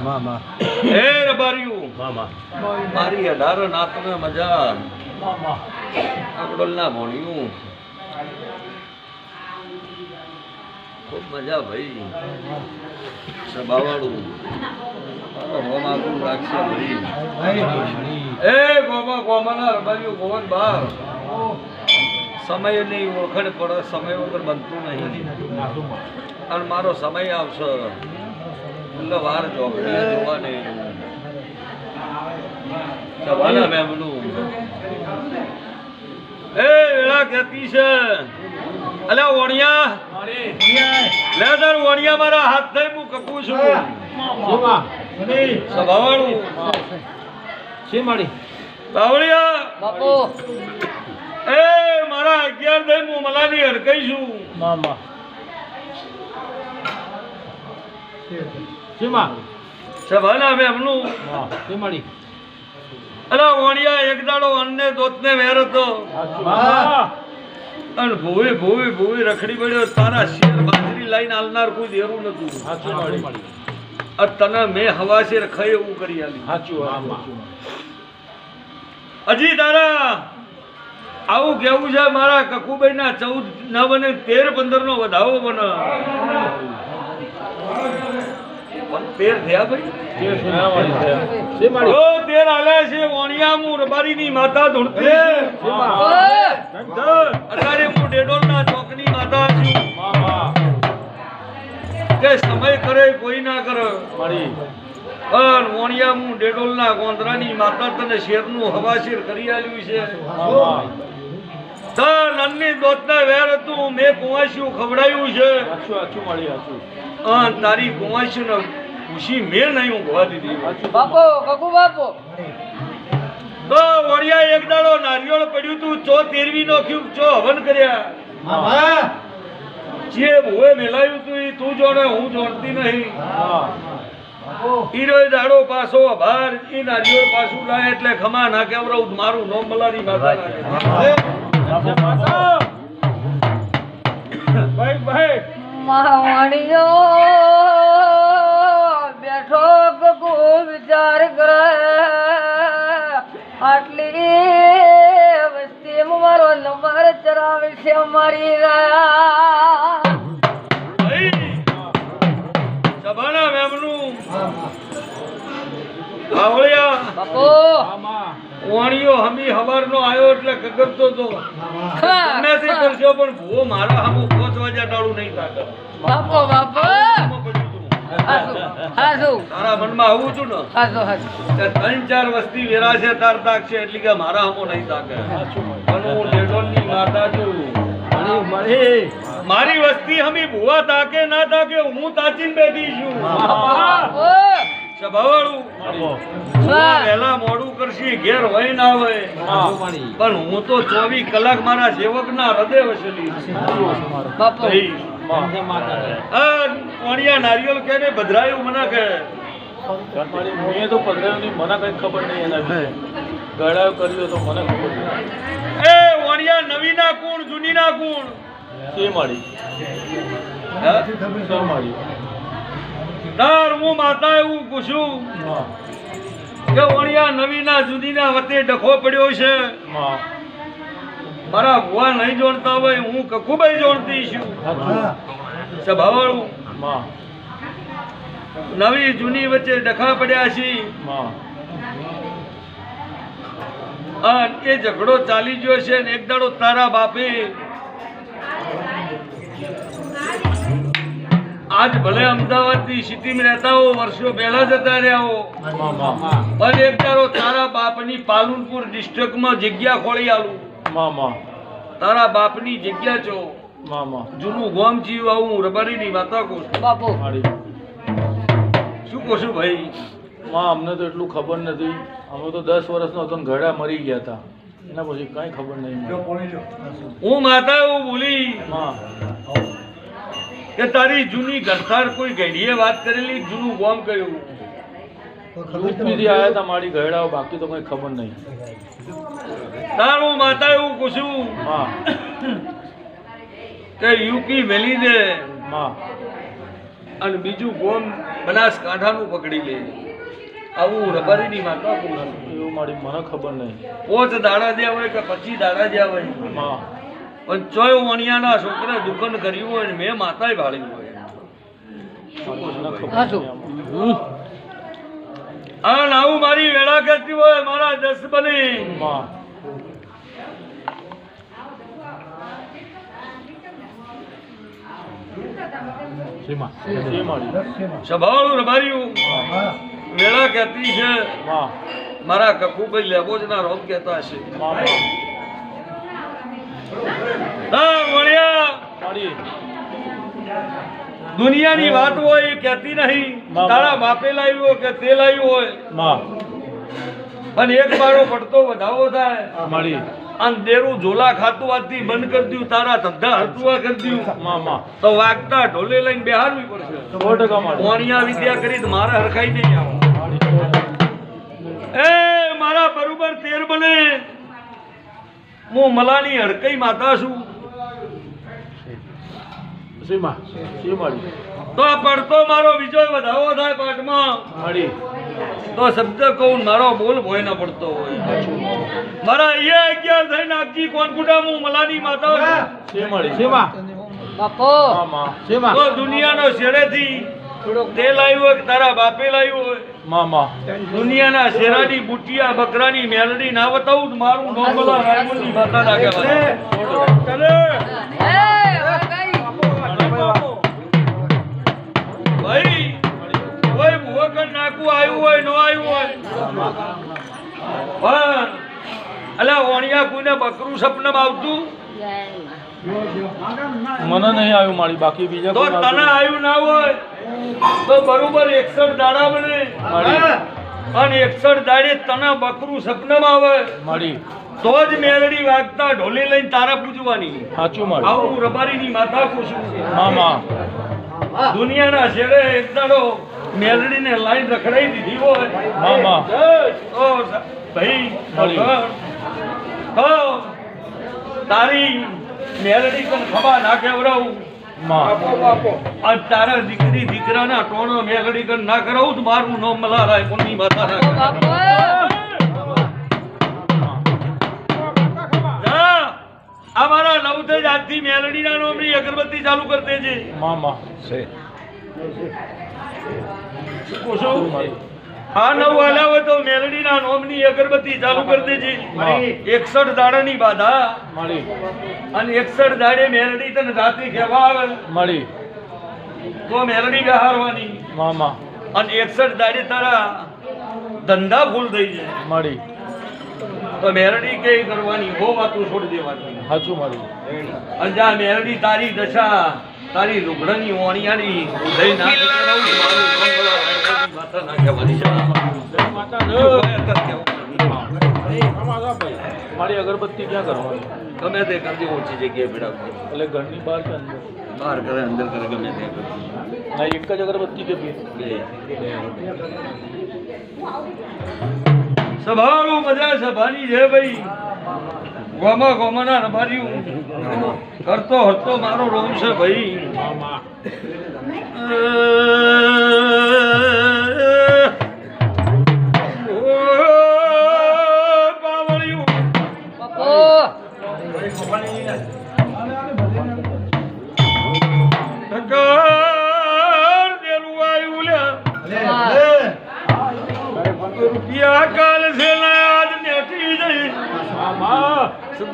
માં માં હે રબારિયું માં માં મારી અઢાર નાતને મજા માં માં ના ભણ્યું ખૂબ મજા ભાઈ સભાવાળું હોમ આગળ રાખશે ભાઈ એ ગોમા ગોમાના રબારિયું ગોવન બાર સમયની ઓળખણ પડે સમય વગર બનતું નહીં અને મારો સમય આવશે વાર ચોકડીએ જોવાની મેં મેમનું એ વેળા ખેતી છે અલ્યા ઓણિયા લે તાર ઓણિયા મારા હાથ થઈ હું કપું છું સભાવાળું બાવળિયા બાપુ એ મારા અગિયાર થઈ હું મલાની હરકઈ છું સભાના અલા ઓણિયા એક દાડો અન્ને દોતને વેર હતો. અને ભૂવી ભૂવી ભૂવી રખડી પડ્યો. તારા શેર બાજરી લાઈન આવનાર કોઈ દેરું નતું. તને મેં હવા શેર ખાઈ એવું કરી આલી. હજી તારા આવું કેવું છે? મારા કકુભાઈ ના ચૌદ નવ અને તેર પંદર નો વધાવો બને તેર થયા ભાઈ? તેર છે માતા ધૂણતી. અત્યારે હું. ડેડોલના ચોકની માતા છું. કે સમય કરે કોઈ ના કરે. પણ વણિયા હું ડેડોલના ગોંદરાની માતા તને શેરનું હવાશીર કરી આલ્યું છે. તન દોતના વેર હતું મેં કુંવાસ્યું ખવડાયું છે. અન તારી કુંવાસ્યું ને ખુશી મેં નહીં ઊંઘવા દીધી. બાપુ કકુ બાપુ. તો વણિયા એક દાડો નારિયેળ પડ્યું તું ચો તેરવી નોખ્યું ચો હવન કર્યા. જે ભોએ મેલાયું તું એ તું જોડે હું જોડતી નહીં. ઈરોય દાડો પાછો અભાર ઈ નારિયેળ પાછું લાય એટલે ખમા ના કેવરો મારું નોમ મલારી માતા. ભાઈ ભાઈ. માવણીયો વસ્તી મારો નંબર ચરાવે છે મારી રા સભાના મેમનું આવળિયા બાપુ. વાણીઓ હમી હવારનો આવ્યો એટલે કગરતો તો. કરશો પણ ભૂવો મારા હામું પાંચ વાગ્યા ટાળું નહીં થાકે બાપો બાપુ. તારા મનમાં આવું છું ને હાસુ હાસુ. કે ત્રણ ચાર વસ્તી વેરા છે તાર તાકશે એટલે કે મારા હામો નહીં તાકે. પણ હું લેડોલની માતા છું. મારી વસ્તી હમી ભૂવા તાકે ના તાકે હું તાચીને બેઠી છું. વહેલા મોડું કરશી ઘેર હોય ના હોય. પણ હું તો ચોવીસ કલાક મારા સેવકના હૃદય વસેલી કોણિયા નારિયેલ કે ને ભદ્રાયું મને કે. મેં તો પધરાયું મને કઈ ખબર નહીં એના વિશે. ગળાયો કર્યો તો મને ખબર એ વણિયા નવીના કુણ જૂનીના કુણ કે મારી હે? સર મારી તાર હું માતા એવું પૂછું કે વણિયા નવીના જુદીના વચ્ચે ડખો પડ્યો છે. માં મારા ભુવા નહીં જોડતા હોય, હું કકુભાઈ જોડતી છું. સભાવાળું નવી જૂની વચ્ચે ડખા પડ્યા છે એ ઝઘડો ચાલી ગયો છે ને એક દાડો તારા બાપે. આજ ભલે અમદાવાદની સિટી માં રહેતા હો, વર્ષો પહેલા જતા રહ્યા હો. માં માં પણ એક દાડો તારા બાપની પાલનપુર ડિસ્ટ્રિક્ટમાં જગ્યા ખોળી આલું. માં માં તારા બાપની જગ્યા છો. માં માં જૂનું ગોમ જીવ આવું રબારીની વાતા કહું બાપો. મારી. શું કહું છું ભાઈ? માં અમને તો એટલું ખબર નથી. અમે તો દસ વર્ષનો હતો ને ઘડા મરી ગયા હતા. એના પછી કાંઈ ખબર નહીં હું માતા એવું ભૂલી. માં. કે તારી જૂની ઘરસાર કોઈ ઘડીએ વાત કરેલી જૂનું ગોમ કર્યું. મારી ઘરડાઓ બાકી તો કંઈ ખબર નહીં. તારું માતા એવું પૂછું કે યુપી મેલી દે. અને બીજું ગોમ બનાસકાંઠાનું પકડી લે. આવું રબારીની માતા પૂરા એવું મારી મને ખબર નહીં. પોચ દાડા દે હોય કે પછી દાડા દે હોય? પણ ચોય વણિયાના છોકરા દુકાન કર્યું હોય ને મેં માતાએ ભાળ્યું હોય. આવું મારી વેળા કરતી હોય મારા દસ બની માં સીમા સી મારી સભાળું રબાર્યું કહેતી છે. મારા કકુભાઈ રોગ કહેતા દુનિયાની વાત હોય એ કહેતી નહીં. તારા બાપે લાવ્યું હોય કે તે લાવ્યું હોય. અને પણ એક મારો પડતો વધાવો થાય. અને ઝોલા ખાતું આજથી બંધ કરી દ્યું તારા ધંધા હરતુઆ કરી દઉં માં માં તો વાગતા ઢોલે લઈને બેહારવી પડશે. વાણિયા વિદ્યા કરી મારે હરખાઈ નહીં આવો. એ મારા બરોબર તેર બને. હું મલાની હડકઈ માતા છું. તો પડતો મારો વિજય વધાવો થાય પાઠમાં. મારી તો શબ્દ કહું મારો બોલ ભોય ન પડતો હોય. મારા અહીંયા અગિયાર થઈ નાખજી કોનકુટા હું. મલાની માતા સીમા તો દુનિયાનો શેરેથી તે લાવ્યું હોય તારા બાપે લાવ્યું હોય? માં માં દુનિયાના શેરાની બુટિયા બકરાની મેલડી ના બતાવું મારું નોમલા રાયમલની માતા ના કહેવાય. હોય નો આવ્યું હોય. પણ વણિયા કોઈને બકરું સપનામાં આવતું? મને નહીં આવ્યું મારી બાકી બીજા તો તને આવ્યું. ના હોય તો બરોબર એકસઠ દાડા બને. અને એકસઠ દાડે તને બકરું સપનામાં આવે. મારી. તો જ મેલડી વાગતા ઢોલી લઈને તારા પૂજવાની. સાચું મારું. આવું રબારીની માતા માથા ખુશ. માં દુનિયાના છેડે એક દાડો મેલડીને લાઈન રખડાઈ દીધી હોય. મામા. તો ભાઈ મળી. તારી મેલડી પણ ખબા ના કેવડાવું માં. અને તારા દીકરી દીકરાના ટોણો મેલડી કન ના કરાવું તો મારું નામ મલારાય કોની માતા ના બાપો. જા, આ મારા નવ થઈ આજથી મેલડીના નામની અગરબત્તી ચાલુ કરી દેજે. મામા. માં નવ તો મેલડીના નોમની અગરબત્તી ચાલુ કરી દેજે. એકસઠ દાડાની બાધા. મારી. અને એકસઠ દાડે મેલડી તને રાતે કહેવા આવે મારી. તો મેલડી બહારવાની. માં માં અને એકસઠ દાડે તારા ધંધા ફૂલ થઈ જાય. મારી. તો મેરડી કઈ કરવાની? હો વાતું છોડી દેવાની. સાચું મળી અને જ્યાં મેરડી તારી દશા તારી લુગડાની ઓણિયાની ઉદય ના માતા ના કહેવાની છે. મારી અગરબત્તી ક્યાં કરવાની ગમે તે કરતી ઓછી જગ્યાએ ભેળવજો. એટલે ઘરની બહાર કે અંદર બહાર કરે અંદર કરે ગમે તે ના એક જ અગરબત્તી કે બે. સભાનું બધા સભાની છે ભાઈ ગોમા ગોમાના રબાર્યું કરતો હરતો મારો રોમ છે ભાઈ પાવળિયું.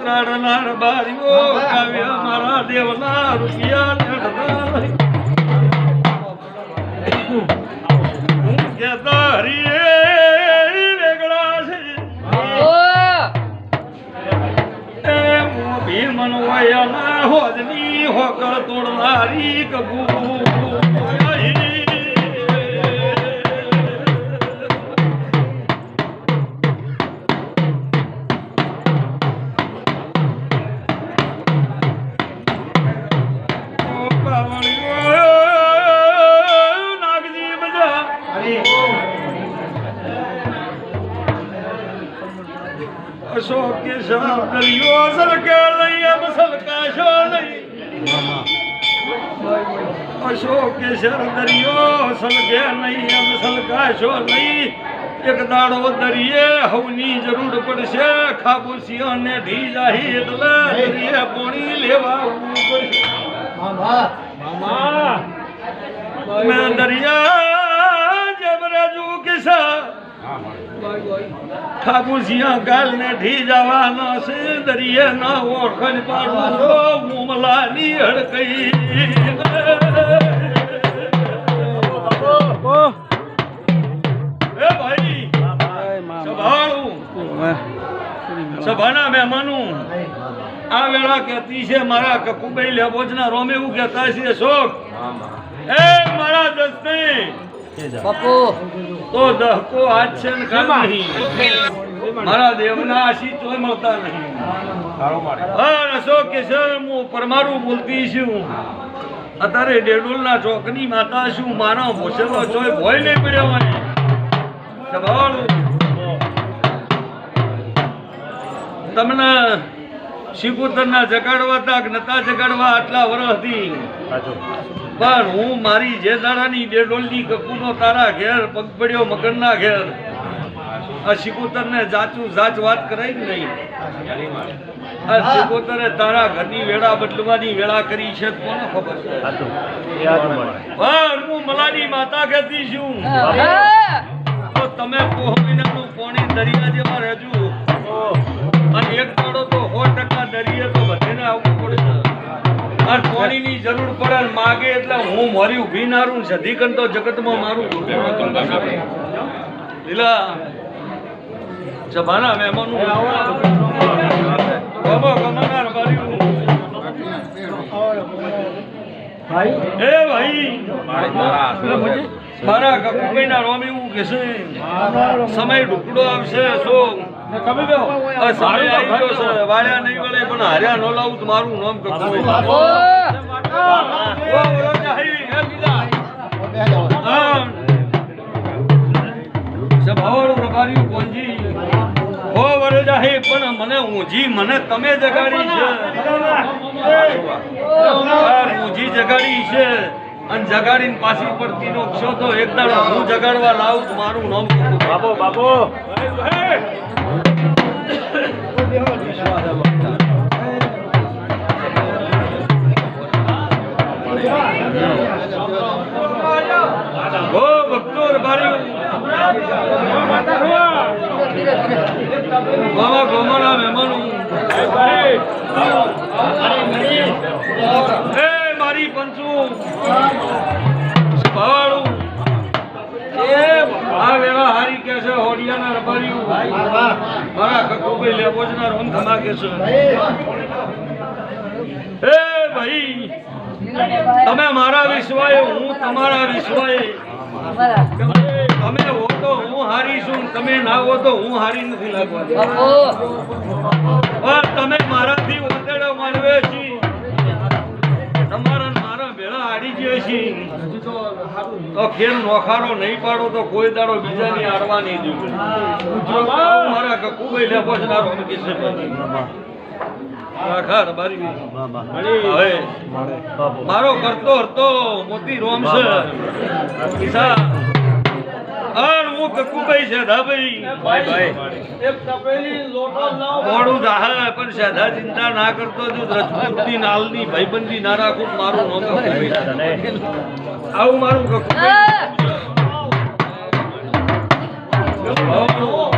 સતરાડના બારીઓ કાવ્ય મારા દેવના રૂપિયા નેઠના લઈ. હું કહેતા હરીએ વેગળા છે મોભી મનવયના હોજની હોકળ તોડનારી કબૂ અશોક કે શામ દરિયો સલકે લઈ એમ સલકાશો નહીં. અશોક કેસર દરિયો સલગે નહીં એમ સલગાશો નહીં. એક દાડો દરિયે હવની જરૂર પડશે. ખાબુસિયાને ઢી જાહી એટલે દરિયે પોણી લેવા આવવું પડશે. મેં દરિયા જબરાજુ કિસા ખાબુસિયા ગાલ ને ઢી જવાનો છે દરિયે ના ઓળખણ પાડું મુમલાની હડકઈ. સભાના મહેમાનો, આ વેળા કેતી છે મારા કકુભાઈ લેબોજના રોમે એવું કહેતા છે શોક એ મારા દસ્તે બાપુ. તો દહકો હાથ છે ને કામ નહીં. મારા દેવના આશી તોય મળતા નહીં. હા કેસર હું પરમારું બોલતી છું. અત્યારે ડેડુલના ચોકની માતા છું. મારા ભોસેલો ચોય ભોય નહીં પડ્યો મને. સંભાળું. તમને શિકોતરના જગાડવા તાક નતા જગાડવા? આટલા વર્ષથી પણ હું મારી જે દાડાની ડેડોલની કકુનો તારા ઘેર પગ પડ્યો મગનના ઘેર. આ શિકોતરને જાચું જાચ વાત કરાઈ જ નહીં. આ શિકોતરે તારા ઘરની વેળા બદલવાની વેળા કરી છે કોને ખબર? છે પણ હું મલાની માતા કહેતી છું. તો તમે પોહ મહિનાનું પોણી દરિયા જેવા રહેજો. અને એક દાડો તો સો ટકા દરિયે તો બધેને આવવું પડશે. અને પાણીની જરૂર પડે ને માગે એટલે હું મારી ઊભી નારું ને સધીકન તો જગતમાં મારું લીલા જમાના મહેમાનો. ગમો મારી ભાઈ? એ ભાઈ મારા કપુભાઈના રોમ એવું કે છે સમય ઢુકડો આવશે છે વાળ્યા નહીં વળે પણ હાર્યા નો લાવું તો મારું નામ. સભાવાળું. ઓ પણ મને ઊંઘી મને તમે જગાડી છે જગાડી છે અને જગાડીને પાછી પડતી નો ક્ષો તો એક દાડો હું જગાડવા લાવું તો મારું નામ બાબો બાબો भक्त भ લેબોજના રોન ખમા કે છે. એ ભાઈ તમે મારા વિશ્વાએ હું તમારા વિશ્વાએ. તમે હો તો હું હારી છું તમે ના હો તો હું હારી નથી લાગવા પણ તમે મારાથી ઓતેડો માનવે છે તો ખેર નોખારો નહીં પાડો તો કોઈ દાડો બીજાની આડવા નહીં દેવું મારા કકુભાઈ ને કિસ્સે હવે મારો. કરતો હતો મોતી રોમ છે. અન હું કકુ કઈ ધાભાઈ ભાઈ ભાઈ. મોડું દાહા પણ શેધા ચિંતા ના કરતો જો રજપૂતની નાલની ભાઈબંધી ના રાખું મારું નામ. આવું મારું. ઓ